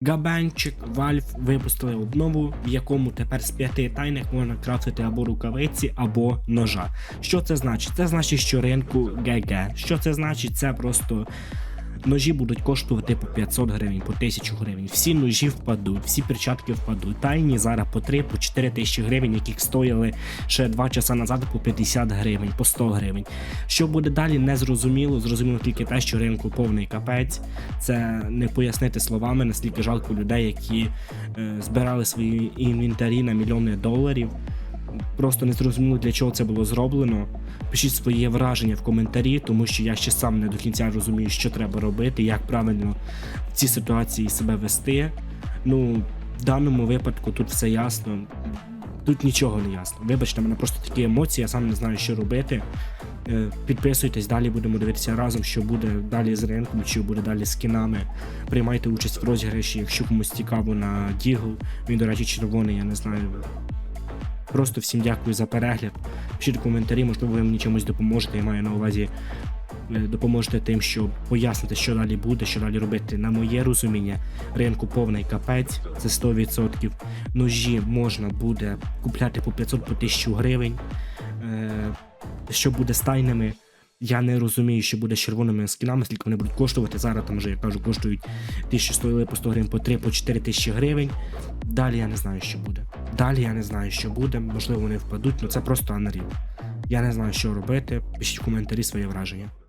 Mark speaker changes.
Speaker 1: Габенчик Valve випустили обнову, в якому тепер з п'яти тайних можна крафтити або рукавиці, або ножа. Що це значить? Це значить, що ринку ГГ. Що це значить? Це просто ножі будуть коштувати по 500 гривень, по 1000 гривень. Всі ножі впадуть, всі перчатки впадуть. Тайні зараз по 3, по 4 тисячі гривень, яких стояли ще 2 часа назад по 50 гривень, по 100 гривень. Що буде далі, не зрозуміло. Зрозуміло тільки те, що ринку повний капець. Це не пояснити словами, наскільки жалко людей, які е, збирали свої інвентарі на мільйони доларів. Просто не зрозуміло, для чого це було зроблено. Пишіть своє враження в коментарі, тому що я ще сам не до кінця розумію, що треба робити, як правильно в цій ситуації себе вести. Ну, в даному випадку тут все ясно. Тут нічого не ясно. Вибачте, в мене просто такі емоції, я сам не знаю, що робити. Е, Підписуйтесь, далі будемо дивитися разом, що буде далі з ринком, що буде далі з кінами. Приймайте участь в розіграші, якщо комусь цікаво на Дігл. Він, до речі, червоний, я не знаю. Просто всім дякую за перегляд. Пишіть коментарі, можливо, ви мені чимось допоможете. Я маю на увазі е, допоможете тим, що пояснити, що далі буде, що далі робити. На моє розуміння, ринку повний капець, це 100%. Ножі можна буде купляти по 500 по 1000 гривень. Е, Що буде з тайними? Я не розумію, що буде з червоними скінами, скільки вони будуть коштувати. Зараз там вже, я кажу, коштують ті, що стоїли по 100 гривень, по 3, по 4 тисячі гривень. Далі я не знаю, що буде. Далі я не знаю, що буде. Можливо, вони впадуть, але це просто Unreal. Я не знаю, що робити. Пишіть в коментарі своє враження.